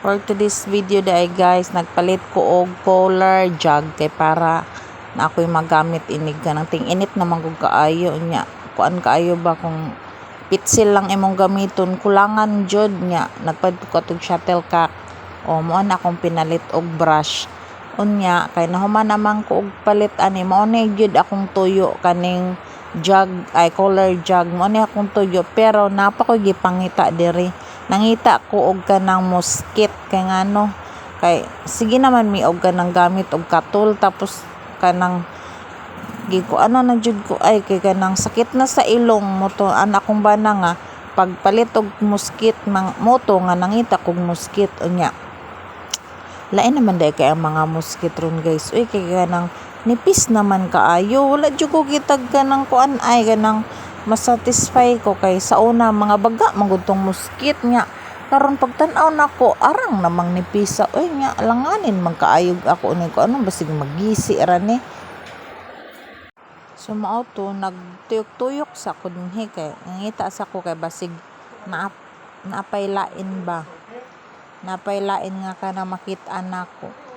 For today's video dai guys, nagpalit ko og collar jug kay para na ako'y magamit. Inig ka ng ting init naman kog kaayo nya. Kuan kaayo ba kung pitsil lang imong gamiton? Kulangan jud nya nagpalit ko atong shuttlecock o mo na akong pinalit og brush. Unya kay nahuman naman ko og palit ani mao na gyud akong tuyo kaning jug ay color jug. Mo ni akong tuyo pero napa ko gipangita diri nangita ko og kanang mosquit kay ngano kay sige naman mi og kanang gamit og katul tapos kanang gi ko ano na jud ko ay kay kanang sakit na sa ilong mo to anak kong bana nga pagpalit og mosquit mang moto nga nangita kog mosquit unya. Lain naman dahil kay ang mga mosquit ron guys. Uy kay kanang nipis naman kaayo. Wala jud ko kitag kanang kuan ay kanang masatisfy ko kay sa una mga baga magudtong mosquit nga. Karon pagtan-aw nako arang namang nipisa uy nga langanin man kaayog ako ni ko. Ano basig magisi ra ni? So mao to nagtuyok-tuyok sa ko dinhi kay nangita sa ko kay basig na naapay lain ba? Napay lain nga kana makit-an nako